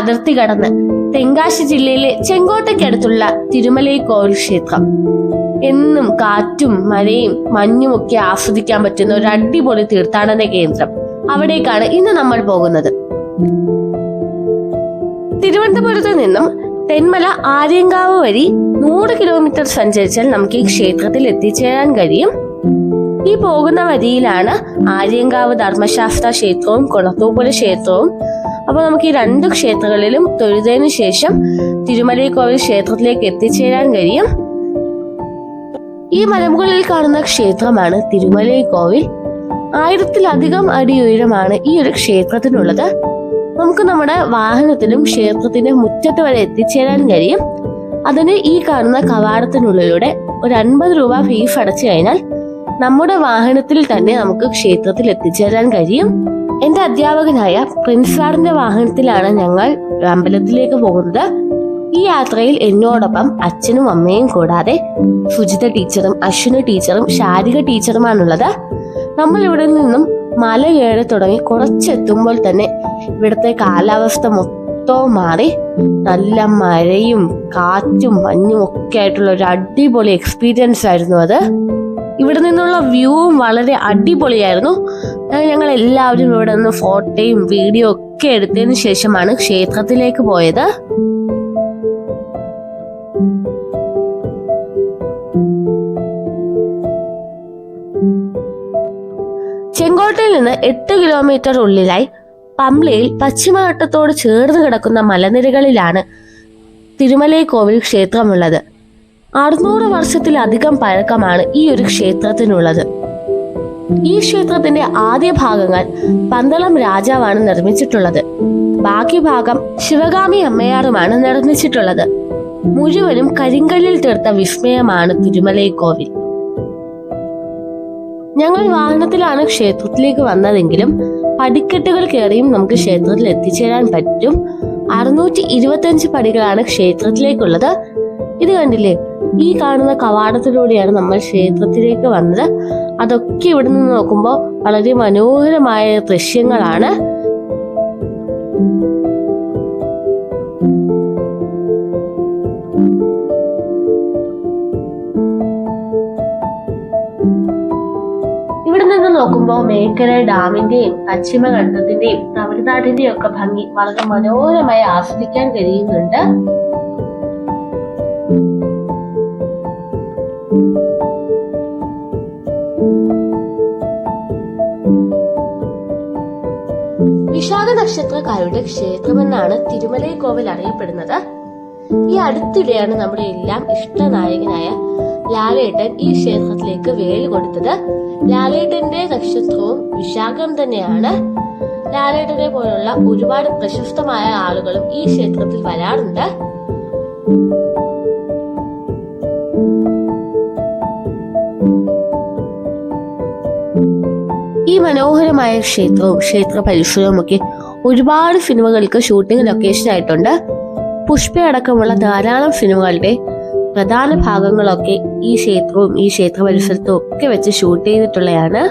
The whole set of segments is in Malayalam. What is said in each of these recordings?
അതിർത്തി കടന്ന് തെങ്കാശി ജില്ലയിലെ ചെങ്കോട്ടയ്ക്കടുത്തുള്ള തിരുമലൈ കോവിൽ ക്ഷേത്രം. എന്നും കാറ്റും മഴയും മഞ്ഞും ഒക്കെ ആസ്വദിക്കാൻ പറ്റുന്ന ഒരു അടിപൊളി തീർത്ഥാടന കേന്ദ്രം അവിടേക്കാണ് ഇന്ന് നമ്മൾ പോകുന്നത്. തിരുവനന്തപുരത്ത് നിന്നും തെന്മല ആര്യങ്കാവ് വഴി നൂറ് കിലോമീറ്റർ സഞ്ചരിച്ചാൽ നമുക്ക് ഈ ക്ഷേത്രത്തിൽ എത്തിച്ചേരാൻ കഴിയും. ഈ പോകുന്ന വരിയിലാണ് ആര്യങ്കാവ് ധർമ്മശാസ്ത്ര ക്ഷേത്രവും കുളത്തൂപ്പുര ക്ഷേത്രവും അപ്പോൾ നമുക്ക് ഈ രണ്ട് ക്ഷേത്രങ്ങളിലും തൊഴുതതിനു ശേഷം തിരുമലൈ കോവിൽ ക്ഷേത്രത്തിലേക്ക് എത്തിച്ചേരാൻ കഴിയും. ഈ മലമുകളിൽ കാണുന്ന ക്ഷേത്രമാണ് തിരുമലൈ കോവിൽ ആയിരത്തിലധികം അടി ഉയരമാണ് ഈ ഒരു ക്ഷേത്രത്തിനുള്ളത്. നമുക്ക് നമ്മുടെ വാഹനത്തിലും ക്ഷേത്രത്തിന്റെ മുറ്റത്ത് വരെ എത്തിച്ചേരാൻ കഴിയും. അതിന് ഈ കാണുന്ന കവാടത്തിനുള്ളിലൂടെ ഒരു അൻപത് രൂപ ഫീസ് അടച്ചു കഴിഞ്ഞാൽ നമ്മുടെ വാഹനത്തിൽ തന്നെ നമുക്ക് ക്ഷേത്രത്തിൽ എത്തിച്ചേരാൻ കഴിയും. എന്റെ അധ്യാപകനായ പ്രിൻസ് സാറിന്റെ വാഹനത്തിലാണ് ഞങ്ങൾ അമ്പലത്തിലേക്ക് പോകുന്നത്. ഈ യാത്രയിൽ എന്നോടൊപ്പം അച്ഛനും അമ്മയും കൂടാതെ സുജിത ടീച്ചറും അശ്വിന് ടീച്ചറും ശാരിക ടീച്ചറുമാണുള്ളത്. നമ്മൾ ഇവിടെ നിന്നും മല കയറി തുടങ്ങി കുറച്ചെത്തുമ്പോൾ തന്നെ ഇവിടുത്തെ കാലാവസ്ഥ മൊത്തവും മാറി. നല്ല മഴയും കാറ്റും മഞ്ഞും ഒക്കെ ആയിട്ടുള്ള ഒരു അടിപൊളി എക്സ്പീരിയൻസ് ആയിരുന്നു അത്. ഇവിടെ നിന്നുള്ള വ്യൂവും വളരെ അടിപൊളിയായിരുന്നു. ഞങ്ങൾ എല്ലാവരും ഇവിടെ നിന്ന് ഫോട്ടോയും വീഡിയോ ഒക്കെ എടുത്തതിന് ശേഷമാണ് ക്ഷേത്രത്തിലേക്ക് പോയത്. ചെങ്കോട്ടയിൽ നിന്ന് എട്ട് കിലോമീറ്റർ ഉള്ളിലായി പമ്പ്ലയിൽ പശ്ചിമഘട്ടത്തോട് ചേർന്ന് കിടക്കുന്ന മലനിരകളിലാണ് തിരുമലൈക്കോവിൽ ക്ഷേത്രമുള്ളത്. അറുന്നൂറ് വർഷത്തിലധികം പഴക്കമാണ് ഈ ഒരു ക്ഷേത്രത്തിനുള്ളത്. ഈ ക്ഷേത്രത്തിന്റെ ആദ്യ ഭാഗങ്ങൾ പന്തളം രാജാവാണ് നിർമ്മിച്ചിട്ടുള്ളത്. ബാക്കി ഭാഗം ശിവഗാമി അമ്മയാറുമാണ് നിർമ്മിച്ചിട്ടുള്ളത്. മുഴുവനും കരിങ്കല്ലിൽ തീർത്ത വിസ്മയമാണ് തിരുമലൈ കോവിൽ. ഞങ്ങൾ വാഹനത്തിലാണ് ക്ഷേത്രത്തിലേക്ക് വന്നതെങ്കിലും പടിക്കെട്ടുകൾ കയറിയും നമുക്ക് ക്ഷേത്രത്തിൽ എത്തിച്ചേരാൻ പറ്റും. അറുന്നൂറ്റി ഇരുപത്തഞ്ച് പടികളാണ് ക്ഷേത്രത്തിലേക്കുള്ളത്. ഇത് കണ്ടില്ലേ? ഈ കാണുന്ന കവാടത്തിലൂടെയാണ് നമ്മൾ ക്ഷേത്രത്തിലേക്ക് വന്നത്. അതൊക്കെ ഇവിടെ നിന്ന് നോക്കുമ്പോൾ വളരെ മനോഹരമായ ദൃശ്യങ്ങളാണ്. നിന്ന് നോക്കുമ്പോൾ മേഖല ഡാമിന്റെയും പശ്ചിമഘട്ടത്തിന്റെയും തമിഴ്നാടിന്റെയും ഒക്കെ ഭംഗി വളരെ മനോഹരമായി ആസ്വദിക്കാൻ കഴിയുന്നുണ്ട്. വിശാഖ ക്ഷേത്രമെന്നാണ് തിരുമലൈ തിരുമലൈക്കോവിൽ അറിയപ്പെടുന്നത്. ഈ അടുത്തിടെയാണ് നമ്മുടെ എല്ലാം ഇഷ്ടനായകനായ ലാലേട്ടൻ ഈ ക്ഷേത്രത്തിലേക്ക് വേൽ കൊടുത്തത്. ലാലേട്ടന്റെ നക്ഷത്രവും വിശാഖം തന്നെയാണ്. ലാലേട്ടനെ പോലുള്ള ഒരുപാട് പ്രശസ്തമായ ആളുകളും ഈ ക്ഷേത്രത്തിൽ വരാറുണ്ട്. ഈ മനോഹരമായ ക്ഷേത്രവും ക്ഷേത്ര പരിസരവും ഒക്കെ ഒരുപാട് സിനിമകൾക്ക് ഷൂട്ടിംഗ് ലൊക്കേഷൻ ആയിട്ടുണ്ട്. പുഷ്പ അടക്കമുള്ള ധാരാളം സിനിമകളുടെ പ്രധാന ഭാഗങ്ങളൊക്കെ ഈ ക്ഷേത്രവും ഈ ക്ഷേത്ര പരിസരത്തും ഒക്കെ വെച്ച് ഷൂട്ട് ചെയ്തിട്ടുള്ളതാണ്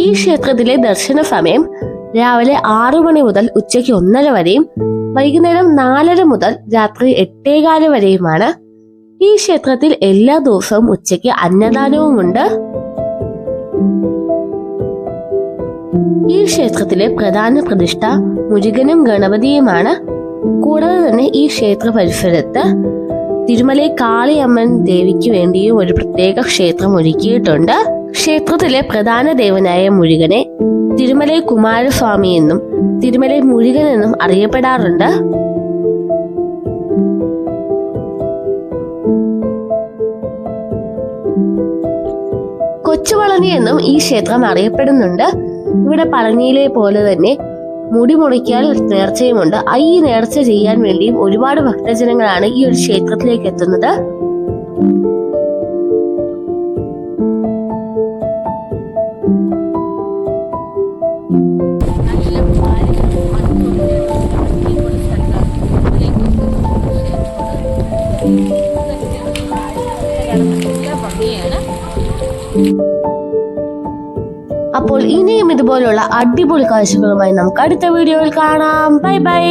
ഈ ക്ഷേത്രത്തിലെ ദർശന സമയം രാവിലെ ആറു മണി മുതൽ ഉച്ചയ്ക്ക് ഒന്നര വരെയും വൈകുന്നേരം നാലര മുതൽ രാത്രി എട്ടേകാൽ വരെയുമാണ്. ഈ ക്ഷേത്രത്തിൽ എല്ലാ ദിവസവും ഉച്ചയ്ക്ക് അന്നദാനവുമുണ്ട്. ഈ ക്ഷേത്രത്തിലെ പ്രധാന പ്രതിഷ്ഠ മുരുകനും ഗണപതിയുമാണ്. കൂടാതെ തന്നെ ഈ ക്ഷേത്ര പരിസരത്ത് തിരുമലൈ കാളിയമ്മൻ ദേവിക്ക് വേണ്ടിയും ഒരു പ്രത്യേക ക്ഷേത്രം ഒരുക്കിയിട്ടുണ്ട്. ക്ഷേത്രത്തിലെ പ്രധാന ദേവനായ മുരുകനെ തിരുമലൈ കുമാരസ്വാമി എന്നും തിരുമലൈ മുരുകൻ എന്നും അറിയപ്പെടാറുണ്ട്. കൊച്ചുപളനി എന്നും ഈ ക്ഷേത്രം അറിയപ്പെടുന്നുണ്ട്. ഇവിടെ പളനിയിലെ പോലെ തന്നെ മുടി മുറിക്കാൻ നേർച്ചയുമുണ്ട്. ഈ നേർച്ച ചെയ്യാൻ വേണ്ടിയും ഒരുപാട് ഭക്തജനങ്ങളാണ് ഈ ഒരു ക്ഷേത്രത്തിലേക്ക് എത്തുന്നത്. ഭംഗിയാണ് അപ്പോൾ ഇനിയും ഇതുപോലുള്ള അടിപൊളി കാഴ്ചകളുമായി നമുക്ക് അടുത്ത വീഡിയോയിൽ കാണാം. Bye bye.